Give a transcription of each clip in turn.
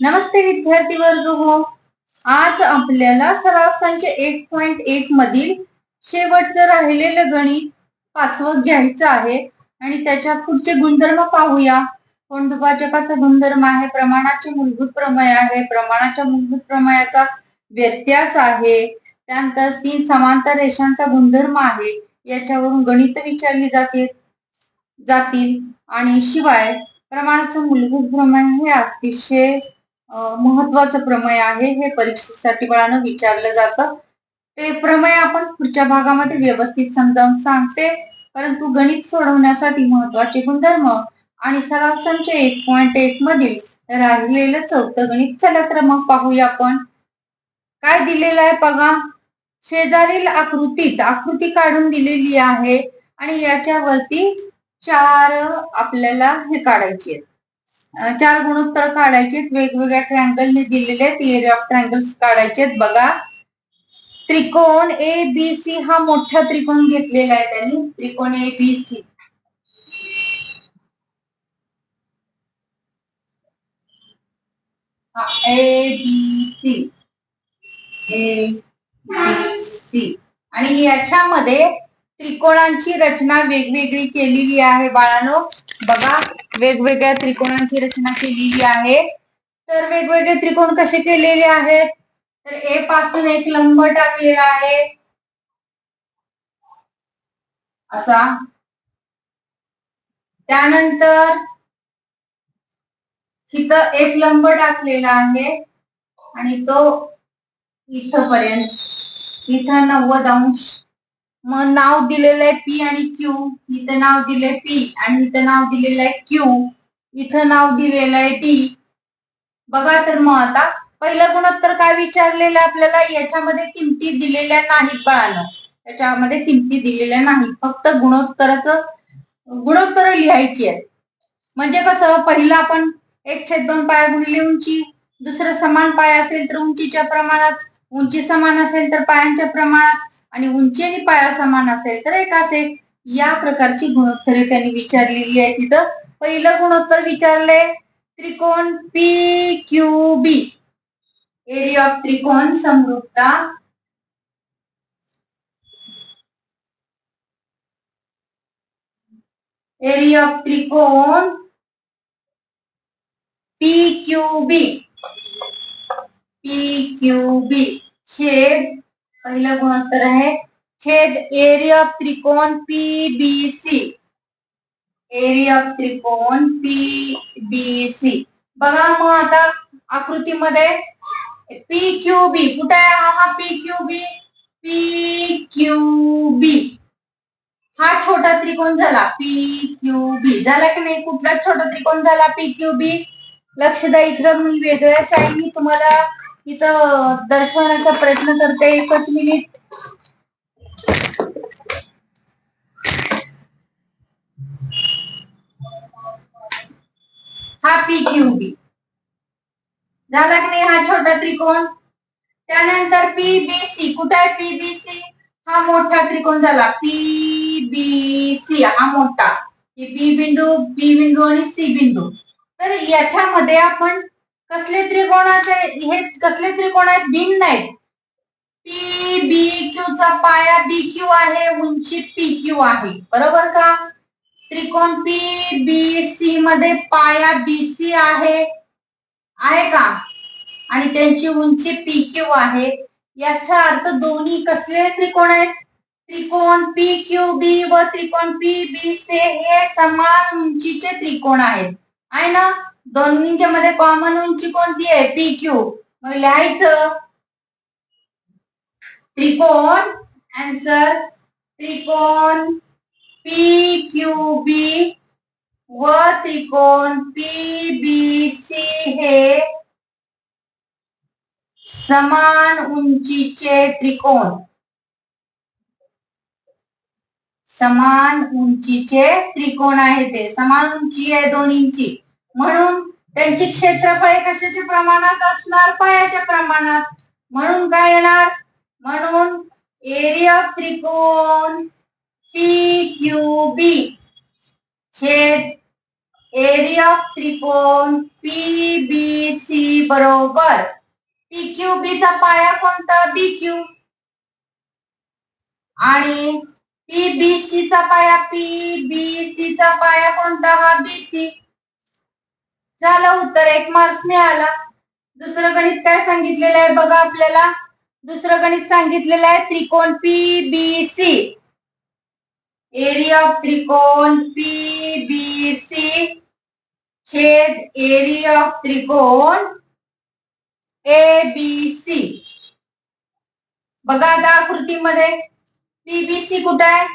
नमस्ते विद्यार्थी वर्ग हो. आज आपल्याला सराव संच एक पॉइंट एक मधील शेवटचं राहिलेलं गणित पाचवं घ्यायचं आहे. आणि त्याच्या पुढचे गुणधर्म पाहूया. कोणदुभाजकाचा गुणधर्म आहे? प्रमाणाचे मूलभूत प्रमेय आहे. प्रमाणाच्या मूलभूत प्रमेयाचा व्यत्यास आहे. त्यानंतर तीन समांतर रेषांचा गुणधर्म आहे. याच्यावरून गणित विचारली जाते जातील. आणि शिवाय प्रमाणाचं मूलभूत प्रमाण हे अतिशय महत्वाचं प्रमेय आहे हे परीक्षेसाठी बाळानं विचारलं जातं. ते प्रमेय आपण पुढच्या भागामध्ये व्यवस्थित समजावून सांगते. परंतु गणित सोडवण्यासाठी महत्त्वाचे गुणधर्म आणि सराव संच एक पॉइंट एक मधील राहिलेलं चौथं गणित चला तर मग पाहूया आपण. काय दिलेलं आहे बघा? शेजारील आकृतीत आकृती काढून दिलेली आहे आणि याच्यावरती चार आपल्याला हे काढायचे चार गुणोत्तर काढायचे वेगवेगळ्या ट्रँगलने दिलेले आहेत. एरिया ऑफ ट्रँगल्स काढायचे बघा. त्रिकोण ए बी सी हा मोठा त्रिकोण घेतलेला आहे त्यांनी. त्रिकोण A B C A B C A B C आणि याच्यामध्ये त्रिकोणांची रचना वेगवेगळी केलेली आहे बाळानो. बघा वेगवेगळ्या त्रिकोणांची रचना केलेली आहे. तर वेगवेगळे त्रिकोण कसे केलेले आहेत तर ए पासून एक लंब टाकलेला आहे. असा. त्यानंतर इथं एक लंब टाकलेला आहे आणि तो इथपर्यंत इथं नव्वद अंश मग नाव दिलेलं आहे पी आणि क्यू इथं नाव दिले पी आणि इथं नाव दिलेलं आहे क्यू इथं नाव दिलेलं आहे डी बघा तर मग आता पहिलं गुणोत्तर काय विचारलेलं आपल्याला? याच्यामध्ये किमती दिलेल्या नाहीत बाळानं त्याच्यामध्ये किमती दिलेल्या नाहीत. फक्त गुणोत्तराच गुणोत्तर लिहायची आहेत. म्हणजे कसं पहिलं आपण एक छेद दोन पाया गुणली उंची दुसरं समान पाय असेल तर उंचीच्या प्रमाणात उंची समान असेल तर पायांच्या प्रमाणात आणि उंची आणि पाया समान असेल तर एक असेल. या प्रकारची गुणोत्तरे त्यांनी विचारलेली आहे तिथं पहिलं गुणोत्तर विचारले त्रिकोण P Q B area of त्रिकोण समृद्धता एरिया ऑफ त्रिकोण P Q B P Q B छेद पहिलं गुणोत्तर आहे. छेद एरिया ऑफ त्रिकोण P B C area of त्रिकोण पी बी सी बघा मग आता आकृतीमध्ये पी क्यू बी कुठे आहे हा हा P Q B P Q B हा छोटा त्रिकोण झाला पी क्यू बी झाला की नाही? कुठलाच छोटा त्रिकोण झाला पी क्यू बी लक्ष द्या इकडं मी वेगळ्या शाईनी तुम्हाला इथं दर्शवण्याचा प्रयत्न करते. एकच मिनिट हा पी क्यू बी झाला की नाही हा छोटा त्रिकोण? त्यानंतर पी बी सी कुठे आहे पी बी सी हा मोठा त्रिकोण झाला. पी बी सी हा मोठा. बी बिंदू बी बिंदू आणि सी बिंदू. तर याच्यामध्ये आपण कसले त्रिकोणाचे हे कसले त्रिकोण आहेत? भिन्न आहेत. पी बी क्यू चा पाया बी क्यू आहे उंची पी क्यू आहे. बरोबर का? त्रिकोण पी बी सी मध्ये पाया बी सी आहे. आहे का? आणि त्यांची उंची पी क्यू आहे. याचा अर्थ दोन्ही कसले त्रिकोण आहेत? त्रिकोण पी क्यू बी व त्रिकोण पी बी सी हे समान उंचीचे त्रिकोण आहेत. आहे ना? दोन्हींच्या मध्ये कॉमन उंची कोणती आहे? पी क्यू मग लिहायचं. त्रिकोण आन्सर त्रिकोण पी क्यू बी व त्रिकोण पी बी सी हे समान उंचीचे त्रिकोण. समान उंचीचे त्रिकोण आहे ते. समान उंची आहे दोन्हींची म्हणून त्यांची क्षेत्रफळ कशाच्या प्रमाणात असणार? पायाच्या प्रमाणात. म्हणून काय येणार? म्हणून एरिया त्रिकोण पी क्यू बी छेद एरिया त्रिकोण पी बी सी बरोबर. पी क्यू बी चा पाया कोणता? बी क्यू आणि पी बी सी चा पाया पी बी सी चा पाया कोणता? हा बी सी झालं उत्तर एक मार्क्स मिळाला. दुसरं गणित काय सांगितलेलं आहे बघा आपल्याला. दुसरं गणित सांगितलेलं आहे त्रिकोण P B C area of त्रिकोण पी बी सी छेद एरिया ऑफ त्रिकोण ए बी सी बघा आता आकृतीमध्ये. पीबीसी कुठं आहे?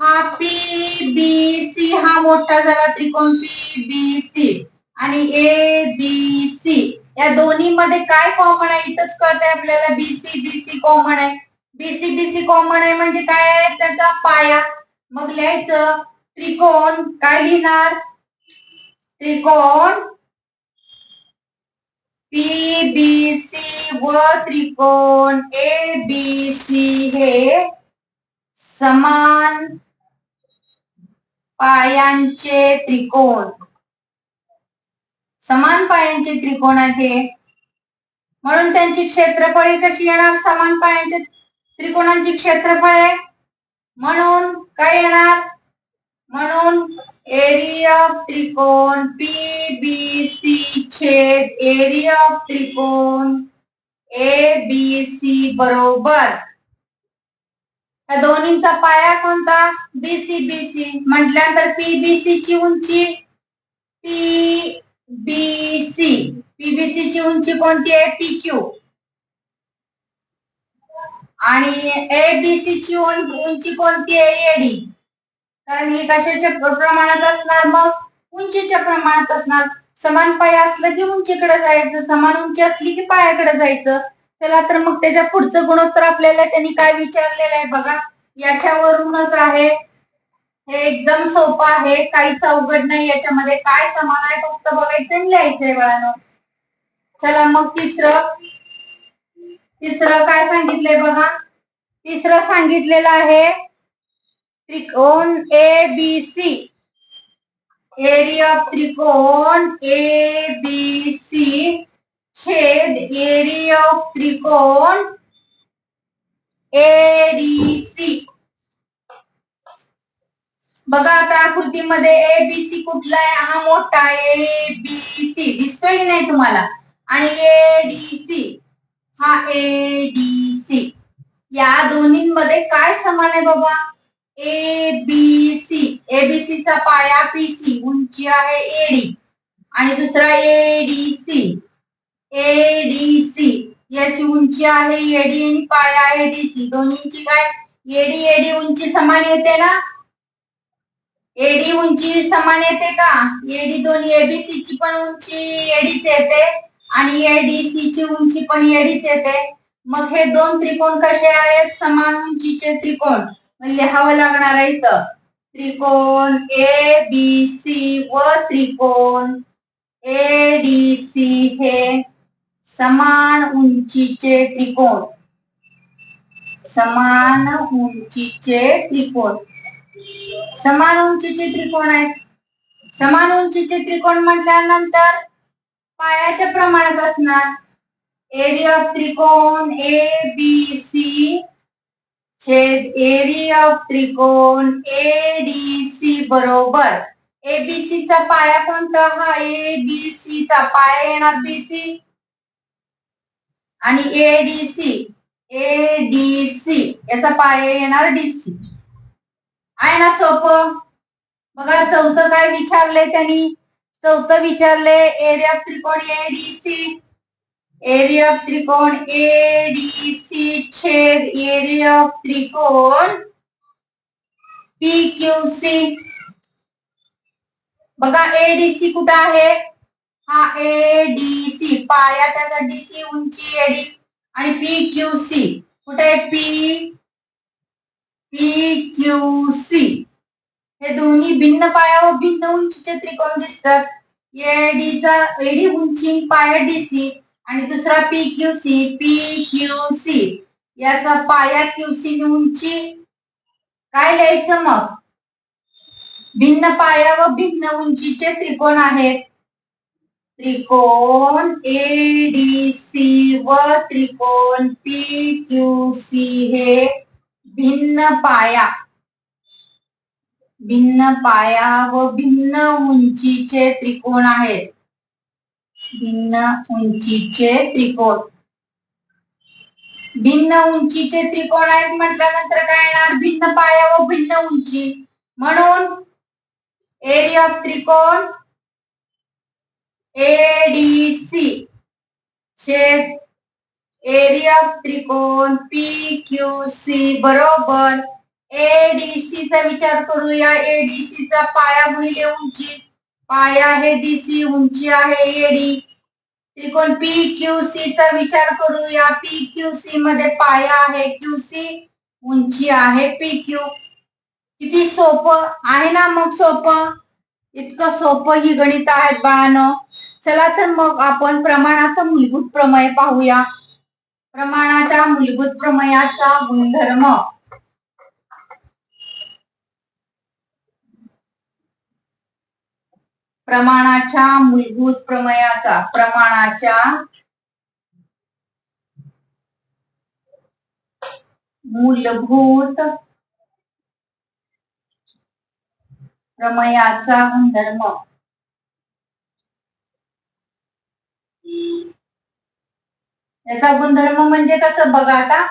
हा पी बी सी हा मोठा झाला त्रिकोण पी बी सी आणि ए बी सी या दोन्ही मध्ये काय कॉमन आहे? इथंच कळतंय आपल्याला. बीसी बीसी कॉमन आहे. बीसी बीसी कॉमन आहे म्हणजे काय आहे? त्याचा पाया. मग लिहायचं त्रिकोण काय लिहिणार? त्रिकोण पी बी सी व त्रिकोण ए बी सी हे समान पायांचे त्रिकोण. समान पायांचे त्रिकोण आहे. म्हणून त्यांची क्षेत्रफळे कशी येणार? समान पायांचे त्रिकोणांची क्षेत्रफळे. म्हणून काय येणार? म्हणून एरिया ऑफ त्रिकोण पी बी सी छेद एरिया ऑफ त्रिकोण ए बी सी बरोबर. या दोन्हींचा पाया कोणता? बीसी बीसी म्हटल्यानंतर पीबीसी ची उंची पी बीसी पीबीसी ची उंची कोणती आहे? पी क्यू आणि एडीसी ची उंची कोणती आहे? एडी कारण ही कशाच्या प्रमाणात असणार? मग उंचीच्या प्रमाणात असणार. समान पाय असलं की उंचीकडे जायचं समान उंची असली की पायाकडे जायचं. चला तर मग त्याच्या पुढचं गुणोत्तर आपल्याला त्यांनी काय विचारलेलं आहे बघा. याच्यावरूनच आहे. हे एकदम सोपं आहे. काहीच अवघड नाही याच्यामध्ये. काय समान आहे फक्त बघायचं आणि लिहायचंय बाळानं. चला मग तिसरं. तिसरं काय सांगितलंय बघा. तिसरं सांगितलेलं आहे त्रिकोण A B C area of त्रिकोण ए बी सी छेद एरिया ऑफ त्रिकोण ए डी सी बघा आता आकृतीमध्ये ए बी सी कुठला आहे? हा मोठा ए बी सी दिसतोय नाही तुम्हाला? आणि ए डी सी हा ए डी सी या दोन्हीमध्ये काय समान आहे बाबा? ए B C A B C चा पाया पी सी उंची आहे एडी आणि दुसरा A D C A D C याची उंची आहे एडी आणि पाया आहे डी सी दोन्हीची काय? एडी एडी उंची समान येते ना? एडी उंची समान येते का? एडी दोन्ही एबीसी ची पण उंची एडीच येते आणि एडीसी ची उंची पण एडीच येते. मग हे दोन त्रिकोण कसे आहेत? समान उंचीचे त्रिकोण. लिहावं लागणार आहे इथं. त्रिकोण ए बी सी व त्रिकोण ए डी सी हे समान उंचीचे त्रिकोण. समान उंचीचे त्रिकोण. समान उंचीचे त्रिकोण आहेत. समान उंचीचे त्रिकोण म्हटल्यानंतर पायाच्या प्रमाणात असणार. एरिया ऑफ त्रिकोण ए बी सी छेद एरिया ऑफ त्रिकोण ए डी सी बरोबर. ए बी सी चा पाया कोणता? हा ए बी सी चा पाया येणार बी सी आणि A D C A D C याचा पाया येणार डी सी आहे ना सोपं बघा चौथं काय विचारलंय त्यांनी? चौथं विचारलंय एरिया ऑफ त्रिकोण A D C area of त्रिकोण ए डी सी छेद एरिया ऑफ त्रिकोण पी क्यू सी बघा ए डी सी कुठं आहे? हा ए डी सी पाया त्याचा डी सी उंची एडी आणि पी क्यू सी कुठे आहे? P P Q C. हे दोन्ही भिन्न पाया व भिन्न उंचीचे त्रिकोण दिसतात. एडीचा एडी उंची पाया डीसी आणि दुसरा P Q C P Q C. याचा पाया क्यू सी उंची. काय लिहायचं मग? भिन्न पाया व भिन्न उंचीचे त्रिकोण आहेत. त्रिकोण ए डी सी व त्रिकोण पी क्यू सी हे भिन्न पाया. भिन्न पाया व भिन्न उंचीचे त्रिकोण आहेत. भिन्न उंचीचे त्रिकोण. भिन्न उंचीचे त्रिकोण आहेत म्हटल्यानंतर काय येणार? भिन्न पाया व भिन्न उंची. म्हणून एरिया ऑफ त्रिकोण एडीसी छेद एरिया त्रिकोण पी क्यू सी बरोबर. एडीसी चा विचार करूया. एडीसी चा पाया गुणिले उंची. पाया आहे डीसी उंची आहे एडी त्रिकोण पी क्यू सी चा विचार करूया. पी क्यू सी मध्ये पाया आहे क्यू सी उंची आहे पी क्यू किती सोपं? आहे ना मग सोपं? इतकं सोपं ही गणित आहेत बाळानं. चला तर मग आपण प्रमाणाचा मूलभूत प्रमेय पाहूया. प्रमाणाच्या मूलभूत प्रमेयाचा गुणधर्म. प्रमाणाच्या मूलभूत प्रमेयाचा प्रमाणाच्या मूलभूत प्रमयाचा गुणधर्म. याचा गुणधर्म म्हणजे कसं बघा आता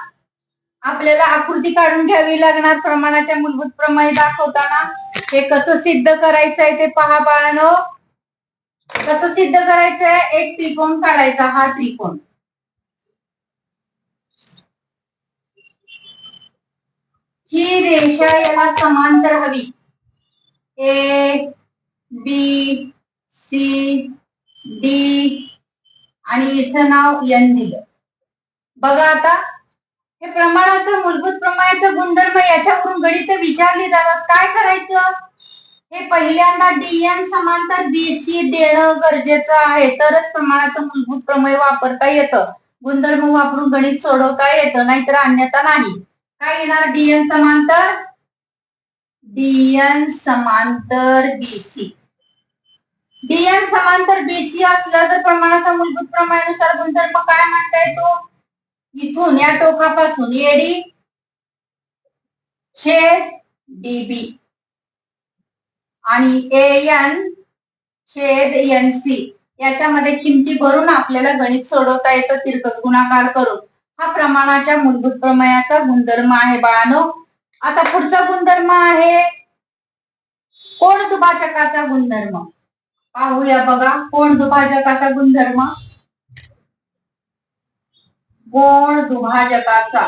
आपल्याला आकृती काढून घ्यावी लागणार प्रमाणाच्या मूलभूत प्रमाणे दाखवताना. हे कसं सिद्ध करायचंय ते पहा बाळानो. कसं सिद्ध करायचंय? एक त्रिकोण काढायचा हा त्रिकोण. ही रेषा याला समांतर हवी. ए बी सी डी आणि इथं नाव यन दिलं. बघा आता हे प्रमाणाचं मूलभूत प्रमाणाचं गुणधर्म याच्यावरून गणित विचारली जातात. काय करायचं? हे पहिल्यांदा डीएन समांतर बीसी देणं गरजेचं आहे. तरच प्रमाणाचं मूलभूत प्रमेय वापरता येतं. गुणधर्म वापरून गणित सोडवता येतं नाहीतर अन्यथा नाही. काय येणार? डीएन समांतर? डीएन समांतर बीसी डीएन समांतर बीसी असला तर प्रमाणाचा मूलभूत प्रमाणानुसार गुणधर्म काय म्हणता येतो? इथून या टोकापासून. एडी छेद डीबी आणि एन छेद एन सी याच्यामध्ये किमती भरून आपल्याला गणित सोडवता येतं. तिरकस गुणाकार करून. हा प्रमाणाच्या मूलभूत प्रमेयाचा गुणधर्म आहे बाळानो. आता पुढचा गुणधर्म आहे कोण दुभाचकाचा गुणधर्म? पाहूया बघा कोण दुभाजकाचा गुणधर्म? कोण दुभाजकाचा?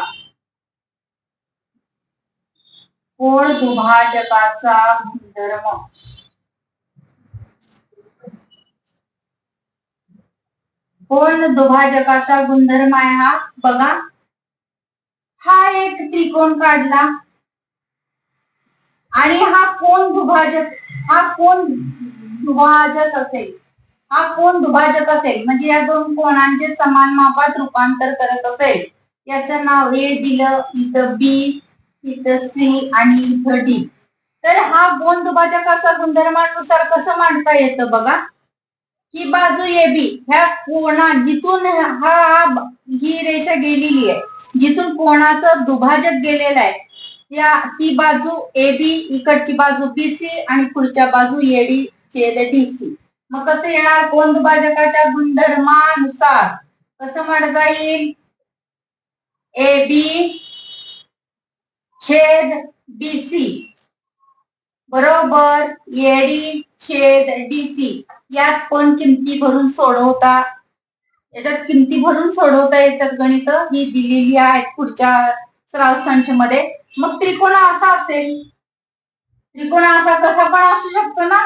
कोण दुभाजकाचा गुणधर्म? कोण दुभाजकाचा गुणधर्म आहे हा? बघा. हा एक त्रिकोण काढला. आणि हा कोण दुभाजक हा कोण दुभाजक असेल. हा कोण दुभाजक असेल? म्हणजे या दोन कोणांचे समान मापात रूपांतर करत असेल. याचं नाव हे दिलं इथं बी इथं सी आणि इथं डी तर हा कोण दुभाजकाचा गुणधर्मानुसार कसं मांडता येतं बघा? ही बाजू ए बी ह्या कोणा जिथून हा ही रेषा गेलेली आहे जिथून कोणाचं दुभाजक गेलेलं आहे या ती बाजू ए बी इकडची बाजू बी सी आणि पुढच्या बाजू एडी छेद डी सी मग कसं येणार? कोण दुभाजकाच्या गुणधर्मानुसार. कसं म्हणता येईल ए बी छेद डीसी सी बरोबर? एडी छेद डी सी यात पण किमती भरून सोडवता? याच्यात किमती भरून सोडवता येतात गणित. ही दिलेली आहेत पुढच्या सरावमध्ये मग त्रिकोण असा असेल. त्रिकोण असा कसा पण असू शकतो ना?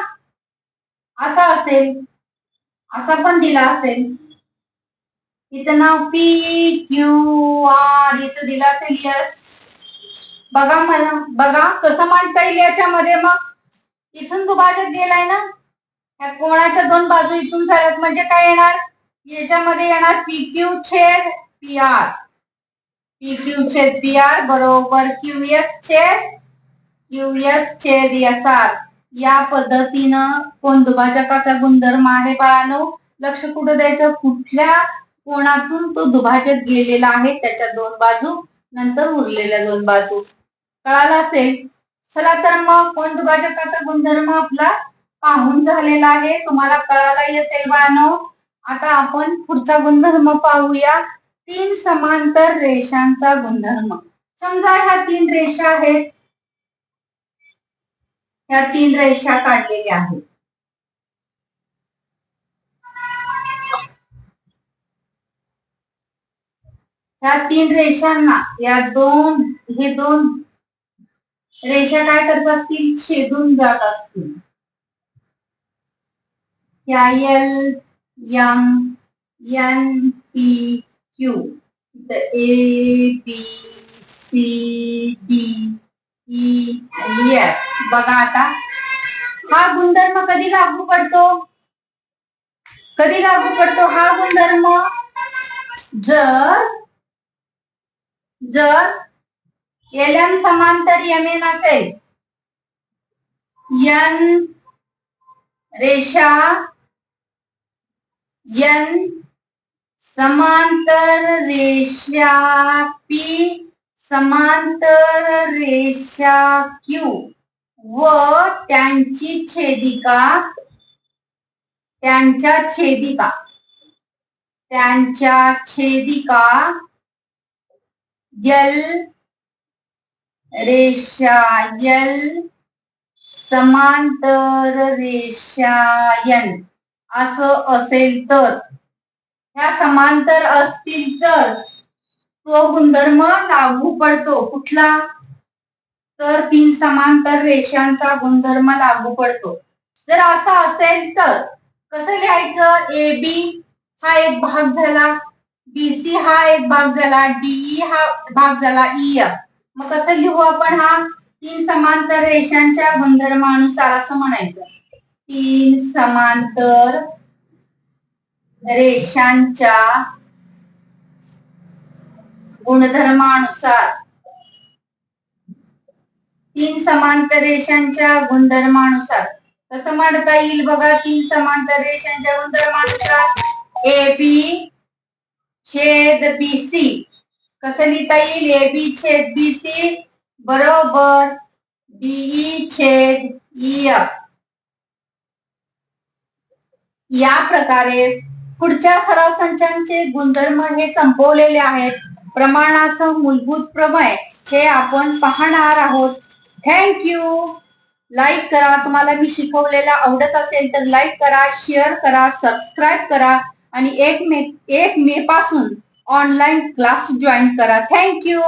असा असेल असा पण दिला असेल. इथं नाव पी क्यू आर इथं दिला असेल यस. बघा मला बघा कसं मांडता येईल याच्यामध्ये मग. इथून दुभाजक गेलाय ना? ह्या कोणाच्या दोन बाजू इथून झाल्यात म्हणजे काय येणार? याच्यामध्ये येणार पी क्यू छेद पी आर. पी क्यू छेद पी आर बरोबर क्यू एस छेद क्यू एस छेद एस आर. या पद्धतीनं कोण दुभाजकाचा गुणधर्म आहे बाळानो? लक्ष कुठं द्यायचं? कुठल्या कोणातून तो दुभाजक गेलेला आहे? त्याच्या दोन बाजू नंतर उरलेल्या दोन बाजू. कळाला असेल? चला तर मग कोण दुभाजकाचा गुणधर्म आपला पाहून झालेला आहे. तुम्हाला कळायला असेल बाळानो. आता आपण पुढचा गुणधर्म पाहूया. तीन समांतर रेषांचा गुणधर्म. समजा ह्या तीन रेषा आहेत. ह्या तीन रेषा काढलेल्या आहेत. ह्या तीन रेषांना या दोन हे दोन रेषा काय करत असतील? छेदून जात असतील. या L M N P Q A B C D E बघा आता. हा गुणधर्म कधी लागू पडतो? कधी लागू पडतो हा गुणधर्म? जर जर एल एम समांतर एम एन असेल एन रेषा एन समांतर रेषा पी समांतर रेषा क्यू. व त्यांची छेदिका त्यांच्या छेदिका. त्यांच्या छेदिका यल रेषा यल समांतर रेषायन असं असेल तर. ह्या समांतर असतील तर तो गुणधर्म लागू पडतो. कुठला? तर तीन समांतर रेषांचा गुणधर्म लागू पडतो. जर असा असेल तर कसं लिहायचं? ए बी हा एक भाग झाला. बीसी हा एक भाग झाला. डीई e हा भाग झाला. E, ई एफ मग कसं लिहू आपण हा? तीन समांतर रेषांच्या गुणधर्मानुसार असं म्हणायचं. तीन समांतर रेषांच्या गुणधर्मानुसार. तीन समांतर रेषांच्या गुणधर्मानुसार. कसं म्हणता येईल बघा तीन समांतर रेषांच्या गुणधर्मानुसार. ए बी छेद बी सी कसं लिहिता येईल? ए बी छेद बी सी बरोबर डीई e, छेद e, ई या प्रकारे पुढच्या सराव संचांचे गुणधर्म हे संपवलेले आहेत. प्रमाणाचं मूलभूत प्रमेय हे आपण पाहणार आहोत. थँक्यू लाईक करा. तुम्हाला मी शिकवलेला आवडत असेल तर लाईक करा शेअर करा सबस्क्राईब करा आणि एक मे एक मे पासून ऑनलाईन क्लास जॉईन करा. Thank you